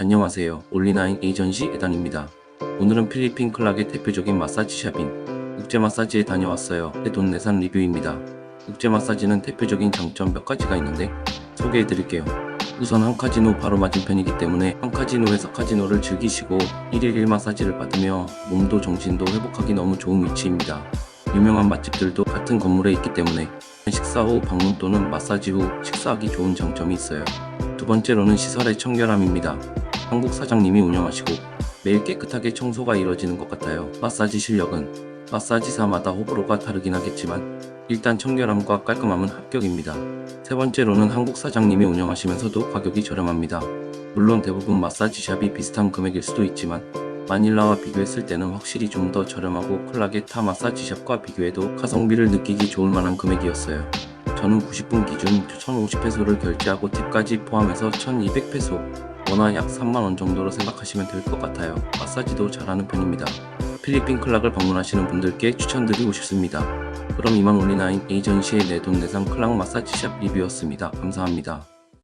안녕하세요. 올리나인 에이전시 에단입니다. 오늘은 필리핀 클락의 대표적인 마사지 샵인 국제 마사지에 다녀왔어요. 돈 내산 리뷰입니다. 국제 마사지는 대표적인 장점 몇 가지가 있는데 소개해 드릴게요. 우선 한 카지노 바로 맞은편이기 때문에 한 카지노에서 카지노를 즐기시고 1일 1 마사지를 받으며 몸도 정신도 회복하기 너무 좋은 위치입니다. 유명한 맛집들도 같은 건물에 있기 때문에 식사 후 방문 또는 마사지 후 식사하기 좋은 장점이 있어요. 두 번째로는 시설의 청결함입니다. 한국 사장님이 운영하시고 매일 깨끗하게 청소가 이루어지는 것 같아요. 마사지 실력은 마사지사마다 호불호가 다르긴 하겠지만 일단 청결함과 깔끔함은 합격입니다. 세 번째로는 한국 사장님이 운영하시면서도 가격이 저렴합니다. 물론 대부분 마사지샵이 비슷한 금액일 수도 있지만 마닐라와 비교했을 때는 확실히 좀 더 저렴하고 클락의 타 마사지샵과 비교해도 가성비를 느끼기 좋을 만한 금액이었어요. 저는 90분 기준 1050페소를 결제하고 팁까지 포함해서 1200페소 원화 약 3만원 정도로 생각하시면 될 것 같아요. 마사지도 잘하는 편입니다. 필리핀 클락을 방문하시는 분들께 추천드리고 싶습니다. 그럼 이만 올리나인 에이전시의 내돈 내산 클락 마사지 샵 리뷰였습니다. 감사합니다.